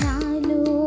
నాలుగు